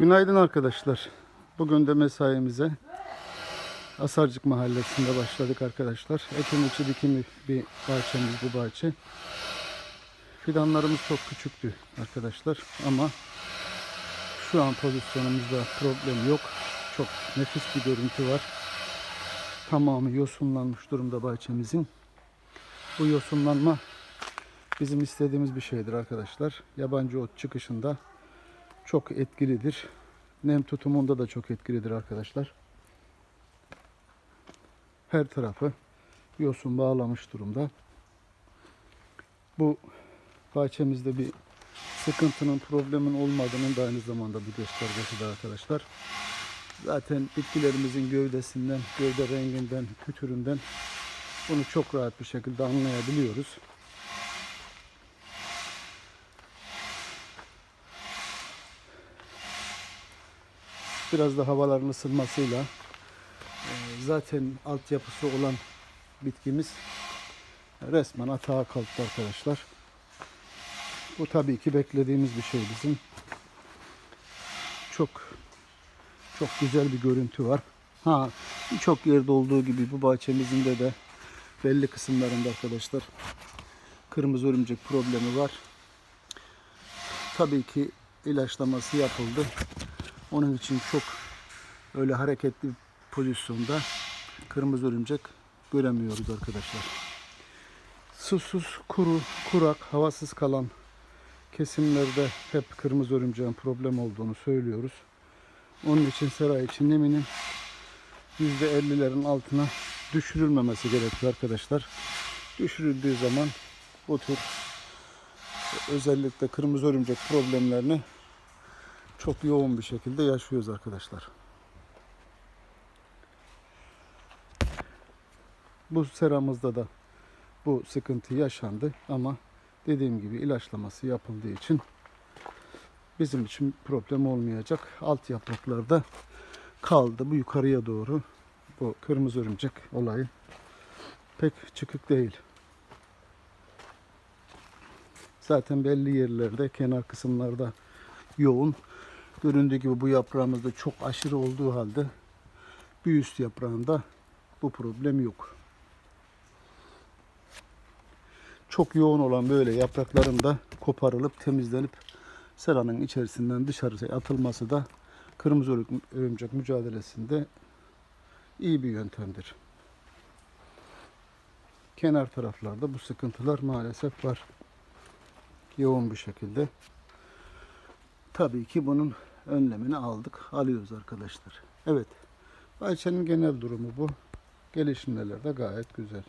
Günaydın arkadaşlar. Bugün de mesaimize Asarcık Mahallesi'nde başladık arkadaşlar. Ekim içi dikimi bir bahçemiz bu bahçe. Fidanlarımız çok küçüktü arkadaşlar ama şu an pozisyonumuzda problem yok. Çok nefis bir görüntü var. Tamamı yosunlanmış durumda bahçemizin. Bu yosunlanma bizim istediğimiz bir şeydir arkadaşlar. Yabancı ot çıkışında çok etkilidir. Nem tutumunda da çok etkilidir arkadaşlar. Her tarafı yosun bağlamış durumda. Bu bahçemizde bir sıkıntının, problemin olmadığının da aynı zamanda bir göstergesidir arkadaşlar. Zaten bitkilerimizin gövdesinden, gövde renginden, kütüründen bunu çok rahat bir şekilde anlayabiliyoruz. Biraz da havaların ısınmasıyla e, zaten altyapısı olan bitkimiz resmen atağa kalktı arkadaşlar. Bu tabii ki beklediğimiz bir şey bizim. Çok çok güzel bir görüntü var. Ha birçok yerde olduğu gibi bu bahçemizin de de belli kısımlarında arkadaşlar kırmızı örümcek problemi var. Tabii ki ilaçlaması yapıldı. Onun için çok öyle hareketli pozisyonda kırmızı örümcek göremiyoruz arkadaşlar. Susuz, kuru, kurak, havasız kalan kesimlerde hep kırmızı örümceğin problem olduğunu söylüyoruz. Onun için sera için neminin %50'lerin altına düşürülmemesi gerekiyor arkadaşlar. Düşürüldüğü zaman bu tür özellikle kırmızı örümcek problemlerini çok yoğun bir şekilde yaşıyoruz arkadaşlar. Bu seramızda da bu sıkıntı yaşandı ama dediğim gibi ilaçlaması yapıldığı için bizim için problem olmayacak. Alt yapraklarda kaldı bu yukarıya doğru bu kırmızı örümcek olayı pek çıkık değil. Zaten belli yerlerde kenar kısımlarda yoğun. Göründüğü gibi bu yaprağımızda çok aşırı olduğu halde bir üst yaprağında bu problem yok. Çok yoğun olan böyle yaprakların da koparılıp temizlenip seranın içerisinden dışarıya atılması da kırmızı örüm- örümcek mücadelesinde iyi bir yöntemdir. Kenar taraflarda bu sıkıntılar maalesef var. Yoğun bir şekilde. Tabii ki bunun önlemini aldık, alıyoruz arkadaşlar. Evet, bahçenin genel durumu bu. Gelişimler de gayet güzel.